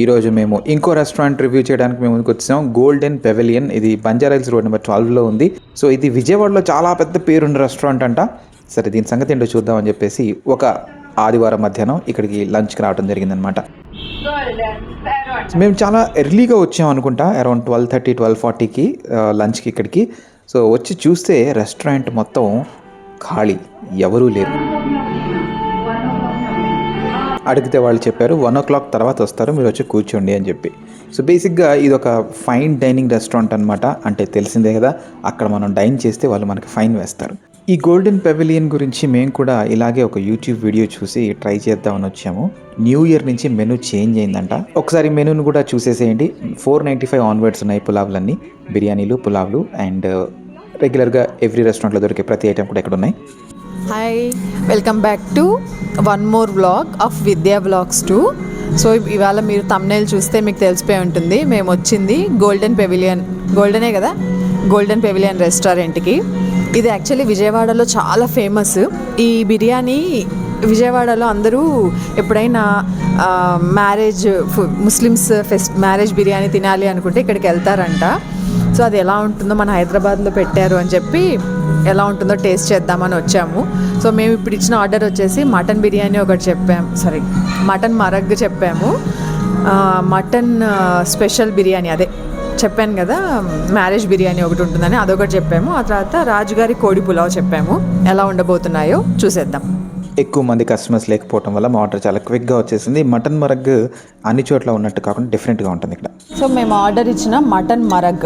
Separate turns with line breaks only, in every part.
ఈరోజు మేము ఇంకో రెస్టారెంట్ రివ్యూ చేయడానికి మేము ముందుకు వచ్చాం. గోల్డెన్ పెవెలియన్ ఇది బంజారాయిల్స్ రోడ్ నెంబర్ ట్వెల్వ్లో ఉంది. సో ఇది విజయవాడలో చాలా పెద్ద పేరున్న రెస్టారెంట్ అంట. సరే దీని సంగతి ఏంటో చూద్దామని చెప్పేసి ఒక ఆదివారం మధ్యాహ్నం ఇక్కడికి లంచ్కి రావడం జరిగిందనమాట మేము చాలా ఎర్లీగా వచ్చాం అనుకుంటా అరౌండ్ ట్వెల్వ్ థర్టీ ట్వెల్వ్ ఫార్టీకి లంచ్కి ఇక్కడికి. సో వచ్చి చూస్తే రెస్టారెంట్ మొత్తం ఖాళీ. ఎవరూ లేరు. అడిగితే వాళ్ళు చెప్పారు వన్ ఓ క్లాక్ తర్వాత వస్తారు మీరు వచ్చి కూర్చోండి అని చెప్పి. సో బేసిక్గా ఇది ఒక ఫైన్ డైనింగ్ రెస్టారెంట్ అనమాట అంటే తెలిసిందే కదా అక్కడ మనం డైన్ చేస్తే వాళ్ళు మనకి ఫైన్ వేస్తారు. ఈ గోల్డెన్ పెవిలియన్ గురించి మేము కూడా ఇలాగే ఒక యూట్యూబ్ వీడియో చూసి ట్రై చేద్దామని వచ్చాము. న్యూ ఇయర్ నుంచి మెనూ చేంజ్ అయిందంట. ఒకసారి మెనూని కూడా చూసేసేయండి. ఫోర్ నైంటీ ఫైవ్ ఆన్వర్డ్స్ ఉన్నాయి పులావ్లన్నీ. బిర్యానీలు పులావ్లు అండ్ రెగ్యులర్గా ఎవ్రీ రెస్టారెంట్లో దొరికే ప్రతి ఐటెం కూడా ఇక్కడ ఉన్నాయి
hi. Welcome back to one more vlog of Vidya vlogs two. So ఇవాళ మీరు తమ్నేల్ చూస్తే మీకు తెలిసిపోయి ఉంటుంది. మేము వచ్చింది గోల్డెన్ పెవిలియన్ గోల్డెనే కదా? గోల్డెన్ పెవిలియన్ రెస్టారెంట్కి ఇది యాక్చువల్లీ విజయవాడలో చాలా ఫేమస్ ఈ బిర్యానీ విజయవాడలో అందరూ ఎప్పుడైనా marriage Muslims fest marriage biryani తినాలి అనుకుంటే ఇక్కడికి వెళ్తారంట. సో అది ఎలా ఉంటుందో మన హైదరాబాద్లో పెట్టారు అని చెప్పి ఎలా ఉంటుందో టేస్ట్ చేద్దామని వచ్చాము. సో మేము ఇప్పుడు ఇచ్చిన ఆర్డర్ వచ్చేసి మటన్ బిర్యానీ ఒకటి చెప్పాము సారీ మటన్ మరగ్ చెప్పాము. మటన్ స్పెషల్ బిర్యానీ అదే. చెప్పాను కదా మ్యారేజ్ బిర్యానీ ఒకటి ఉంటుందని అదొకటి చెప్పాము. ఆ తర్వాత రాజుగారి కోడి పులావ్ చెప్పాము. ఎలా ఉండబోతున్నాయో చూసేద్దాం.
ఎక్కువ మంది కస్టమర్స్ లేకపోవడం వల్ల మా ఆర్డర్ చాలా క్విక్గా వచ్చేసింది. మటన్ మరగ్ అన్ని చోట్ల ఉన్నట్టు కాకుండా డిఫరెంట్గా ఉంటుంది ఇక్కడ.
సో మేము ఆర్డర్ ఇచ్చిన మటన్ మరగ్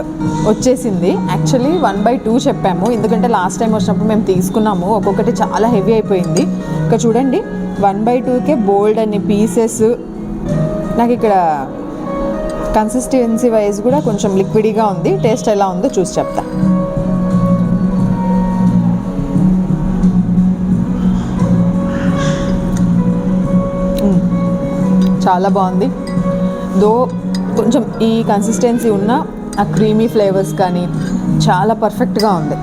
వచ్చేసింది. యాక్చువల్లీ వన్ బై టూ చెప్పాము. ఎందుకంటే లాస్ట్ టైం వచ్చినప్పుడు మేము తీసుకున్నాము. ఒక్కొక్కటి చాలా హెవీ అయిపోయింది. ఇక చూడండి వన్ బై టూకే బోల్డ్ అన్ని పీసెస్ నాకు ఇక్కడ కన్సిస్టెన్సీ వైజ్ కూడా కొంచెం లిక్విడీగా ఉంది. టేస్ట్ ఎలా ఉందో చూసి చెప్తా. చాలా బాగుంది. దో కొంచెం ఈ కన్సిస్టెన్సీ ఉన్న ఆ క్రీమీ ఫ్లేవర్స్ కానీ చాలా పర్ఫెక్ట్గా ఉంది.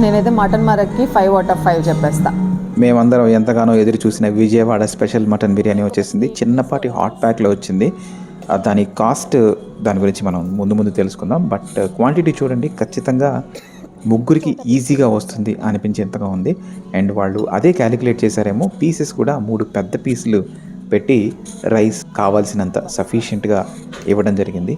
నేనైతే మటన్ మరక్కి ఫైవ్ అవుట్ ఆఫ్ ఫైవ్ చెప్పేస్తా.
మేమందరం ఎంతగానో ఎదురు చూసిన విజయవాడ స్పెషల్ మటన్ బిర్యానీ వచ్చేసింది. చిన్నపాటి హాట్ ప్యాక్లో వచ్చింది. దాని కాస్ట్ దాని గురించి మనం ముందు ముందు తెలుసుకుందాం. బట్ క్వాంటిటీ uh, చూడండి ఖచ్చితంగా ముగ్గురికి ఈజీగా వస్తుంది అనిపించేంతగా ఉంది. అండ్ వాళ్ళు అదే క్యాలిక్యులేట్ చేశారేమో పీసెస్ కూడా మూడు పెద్ద పీసులు పెట్టి రైస్ కావాల్సినంత సఫిషియెంట్గా ఇవ్వడం జరిగింది.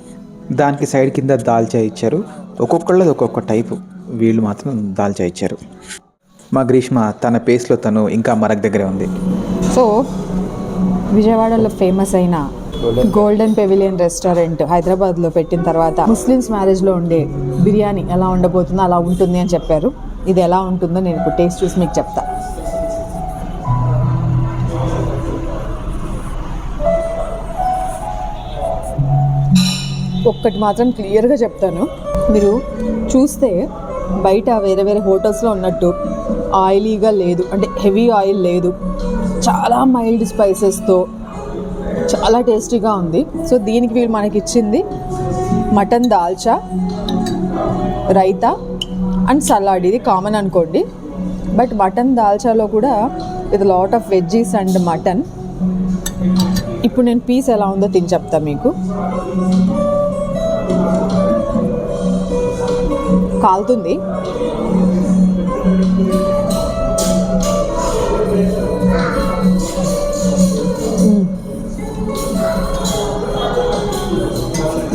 దానికి సైడ్ కింద దాల్చా ఇచ్చారు. ఒక్కొక్కళ్ళది ఒక్కొక్క టైపు వీళ్ళు మాత్రం దాల్చా ఇచ్చారు. మా గ్రీష్మ తన పేస్లో తను ఇంకా మరక్ దగ్గరే ఉంది.
సో విజయవాడలో ఫేమస్ అయిన గోల్డెన్ పెవిలియన్ రెస్టారెంట్ హైదరాబాద్లో పెట్టిన తర్వాత ముస్లిమ్స్ మ్యారేజ్లో ఉండే బిర్యానీ ఎలా ఉండబోతుందో అలా ఉంటుంది అని చెప్పారు. ఇది ఎలా ఉంటుందో నేను ఇప్పుడు టేస్ట్ చూసి మీకు చెప్తాను ఒక్కటి మాత్రం క్లియర్గా చెప్తాను. మీరు చూస్తే బయట వేరే వేరే హోటల్స్లో ఉన్నట్టు ఆయిలీగా లేదు. అంటే హెవీ ఆయిల్ లేదు. చాలా మైల్డ్ స్పైసెస్తో చాలా టేస్టీగా ఉంది. సో దీనికి వీళ్ళు మనకి ఇచ్చింది mutton dalcha raita and salad. ఇది కామన్ అనుకోండి. బట్ మటన్ దాల్చాలో కూడా with lot of veggies and mutton. ఇప్పుడు నేను పీస్ ఎలా ఉందో తిని చెప్తా మీకు. కాలుతుంది. Hmm.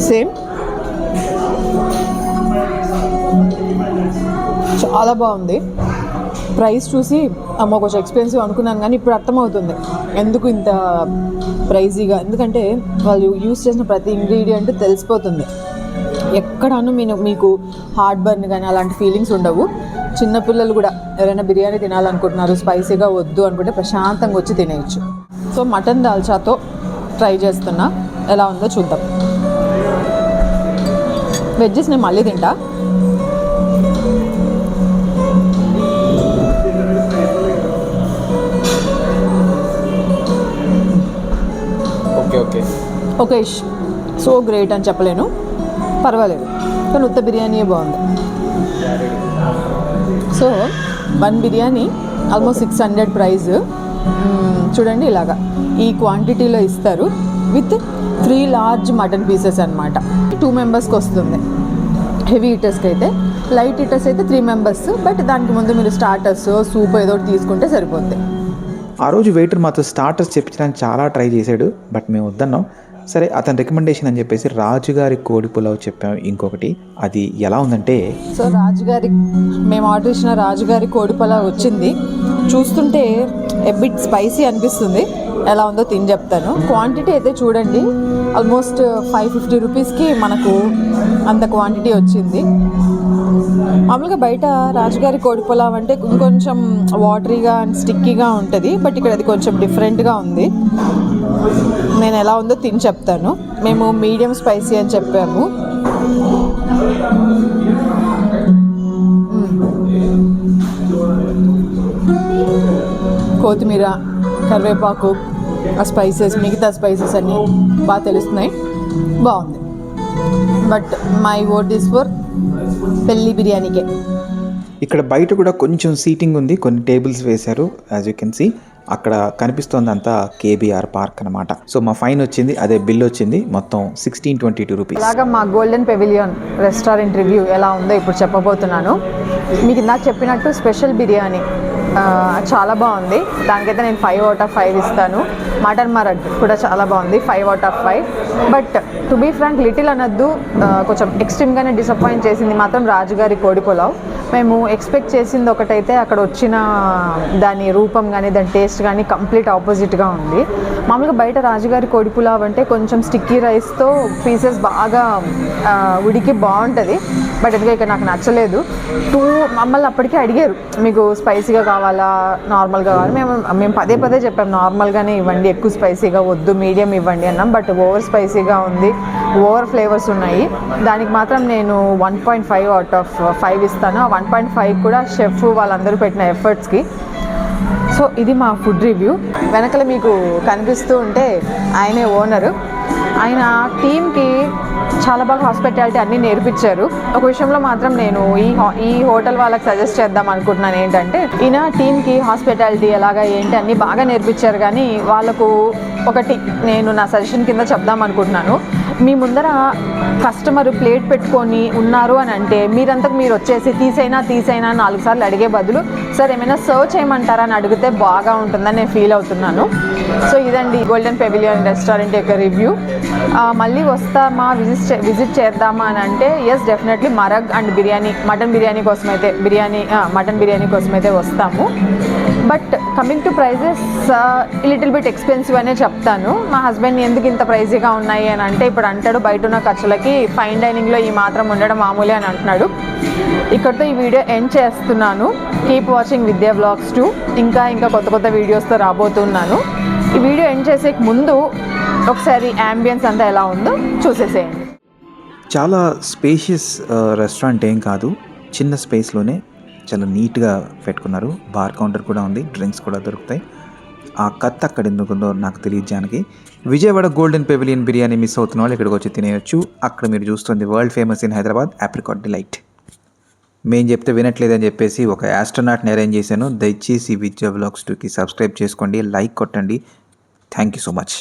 సేమ్ చాలా బాగుంది. ప్రైస్ చూసి అమ్మ కొంచెం ఎక్స్పెన్సివ్ అనుకున్నాను కానీ ఇప్పుడు అర్థమవుతుంది. ఎందుకు ఇంత ప్రైజీగా? ఎందుకంటే వాళ్ళు యూస్ చేసిన ప్రతి ఇంగ్రీడియంట్ తెలిసిపోతుంది. ఎక్కడాను మీరు మీకు హార్ట్ బర్న్ కానీ అలాంటి ఫీలింగ్స్ ఉండవు. చిన్నపిల్లలు కూడా ఎవరైనా బిర్యానీ తినాలనుకుంటున్నారు స్పైసీగా వద్దు అనుకుంటే ప్రశాంతంగా వచ్చి తినేయచ్చు. సో మటన్ దాల్చాతో ట్రై చేస్తున్నా. ఎలా ఉందో చూద్దాం. వెజ్జెస్ నేను మళ్ళీ తింటా.
ఓకే
సో గ్రేట్ అని చెప్పలేను. పర్వాలేదు. కానీ ఉత్త బిర్యానీయే బాగుంది. So one biryani almost six hundred price. చూడండి ఇలాగా. ఈ క్వాంటిటీలో ఇస్తారు. With three large mutton pieces అనమాట టూ మెంబర్స్కి వస్తుంది. హెవీ ఈటర్స్కి అయితే. లైట్ ఈటర్స్ అయితే త్రీ మెంబర్స్. బట్ దానికి ముందు మీరు స్టార్టర్స్ సూప్ ఏదో ఒకటి తీసుకుంటే సరిపోద్ది.
ఆ రోజు వెయిటర్ మాతో స్టార్టర్స్ చెప్పించడానికి చాలా ట్రై చేశాడు. బట్ మేము వద్దన్నాం. సరే అతని రికమెండేషన్ అని చెప్పేసి రాజుగారి కోడి పులావ్ చెప్పాం. ఇంకొకటి అది ఎలా ఉందంటే
సో రాజుగారి మేము ఆర్డర్ ఇచ్చిన రాజుగారి కోడి పులావ్ వచ్చింది. చూస్తుంటే ఎబిట్ స్పైసీ అనిపిస్తుంది. ఎలా ఉందో తిని చెప్తాను. క్వాంటిటీ అయితే చూడండి. ఆల్మోస్ట్ ఫైవ్ ఫిఫ్టీ రూపీస్కి మనకు అంత క్వాంటిటీ వచ్చింది. మామూలుగా బయట రాజుగారి కోడి పులావ్ అంటే ఇంకొంచెం వాటరీగా అండ్ స్టిక్కీగా ఉంటుంది బట్ ఇక్కడ అది కొంచెం డిఫరెంట్గా ఉంది. నేను ఎలా ఉందో తిని చెప్తాను. మేము మీడియం స్పైసీ అని చెప్పాము. కొత్తిమీర కరివేపాకు ఆ స్పైసెస్ మిగతా స్పైసెస్ అన్నీ బాగా తెలుస్తున్నాయి. బాగుంది. But my vote is for పెళ్ళి బిర్యానీకే.
ఇక్కడ బయట కూడా కొంచెం సీటింగ్ ఉంది కొన్ని టేబుల్స్ వేశారు యాజ్ యూ కెన్ సీ అక్కడ కనిపిస్తోంది అంతా కేబీఆర్ పార్క్ అనమాట సో మా ఫైన్ వచ్చింది అదే బిల్ వచ్చింది మొత్తం సిక్స్టీన్ ట్వంటీ టూ రూపీస్
అలాగా మా గోల్డెన్ పెవిలియన్ రెస్టారెంట్ రివ్యూ ఎలా ఉందో ఇప్పుడు చెప్పబోతున్నాను. మీకు ఇందాక చెప్పినట్టు స్పెషల్ బిర్యానీ. చాలా బాగుంది. దానికైతే నేను ఫైవ్ అవుట్ ఆఫ్ ఫైవ్ ఇస్తాను. మటన్ మరగ్ కూడా చాలా బాగుంది five out of five but to be frank little అనొద్దు. కొంచెం ఎక్స్ట్రీమ్గానే డిసప్పాయింట్ చేసింది మాత్రం రాజుగారి కోడి పులావ్. మేము ఎక్స్పెక్ట్ చేసింది ఒకటైతే అక్కడ వచ్చిన దాని రూపం కానీ దాని టేస్ట్ కానీ కంప్లీట్ ఆపోజిట్గా ఉంది. మామూలుగా బయట రాజుగారి కోడి పులావ్ అంటే కొంచెం స్టిక్కీ రైస్తో పీసెస్ బాగా ఉడికి బాగుంటుంది. బట్ ఎందుకంటే ఇక నాకు నచ్చలేదు. టూ మమ్మల్ని అప్పటికే అడిగారు. మీకు స్పైసీగా కావాలా? నార్మల్గా కావాలి? మేము మేము పదే పదే చెప్పాం నార్మల్గానే ఇవ్వండి ఎక్కువ స్పైసీగా వద్దు మీడియం ఇవ్వండి అన్నాం. బట్ ఓవర్ స్పైసీగా ఉంది ఓవర్ ఫ్లేవర్స్ ఉన్నాయి. దానికి మాత్రం నేను one point five out of five ఇస్తాను. ఆ వన్ పాయింట్ ఫైవ్ కూడా షెఫ్ వాళ్ళందరూ పెట్టిన ఎఫర్ట్స్కి. సో ఇది మా ఫుడ్ రివ్యూ. వెనకల మీకు కనిపిస్తూ ఉంటే ఆయనే ఓనరు. ఆయన టీంకి చాలా బాగా హాస్పిటాలిటీ అన్నీ నేర్పించారు. ఒక విషయంలో మాత్రం నేను ఈ హా- ఈ హోటల్ వాళ్ళకి సజెస్ట్ చేద్దాం అనుకుంటున్నాను ఏంటంటే ఈయన టీంకి హాస్పిటాలిటీ ఎలాగా ఏంటి అన్నీ బాగా నేర్పించారు. కానీ వాళ్ళకు ఒకటి నేను నా సజెషన్ కింద చెప్దాం అనుకుంటున్నాను. మీ ముందర కస్టమర్ ప్లేట్ పెట్టుకొని ఉన్నారు అని అంటే మీరంతకు మీరు వచ్చేసి తీసైనా తీసైనా నాలుగు సార్లు అడిగే బదులు సార్ ఏమైనా సర్వ్ చేయమంటారా? అని అడిగితే బాగా ఉంటుందని నేను ఫీల్ అవుతున్నాను. సో ఇదండి గోల్డెన్ పెవిలియన్ రెస్టారెంట్ యొక్క రివ్యూ మళ్ళీ వస్తామా? విజిట్ చే- విజిట్ చేద్దామా అని అంటే yes definitely marag and biryani mutton biryani కోసం అయితే బిర్యానీ మటన్ బిర్యానీ కోసం అయితే వస్తాము. But coming to prices little bit expensive అనే చెప్తాను. మా హస్బెండ్ ఎందుకు ఇంత ప్రైజీగా ఉన్నాయి? అని అంటే ఇప్పుడు అంటాడు బయట ఉన్న ఖర్చులకి ఫైన్ డైనింగ్లో ఈ మాత్రం ఉండడం మామూలే అని అంటున్నాడు. ఇక్కడితో ఈ వీడియో ఎండ్ చేస్తున్నాను. Keep watching Vidya blogs two ఇంకా ఇంకా కొత్త కొత్త వీడియోస్తో రాబోతున్నాను. ఈ వీడియో ఎండ్ చేసే ముందు ఒకసారి యాంబియన్స్ అంతా ఎలా ఉందో చూసేసేయండి.
చాలా స్పేషియస్ రెస్టారెంట్ uh, ఏం కాదు. చిన్న స్పేస్లోనే చాలా నీట్గా పెట్టుకున్నారు. బార్ కౌంటర్ కూడా ఉంది డ్రింక్స్ కూడా దొరుకుతాయి. ఆ కత్ అక్కడ ఎందుకు ఉందో నాకు తెలియదు Janaki. Vijayawada Golden Pavilion biryani miss అవుతున్న వాళ్ళు ఇక్కడికి వచ్చి తినేయొచ్చు. అక్కడ మీరు చూస్తుంది world famous in Hyderabad apricot delight. మేము చెప్తే వినట్లేదని చెప్పేసి ఒక యాస్ట్రోనాట్ని అరేంజ్ చేశాను. దయచేసి విద్యా బ్లాగ్స్ టూకి సబ్స్క్రైబ్ చేసుకోండి లైక్ కొట్టండి. Thank you so much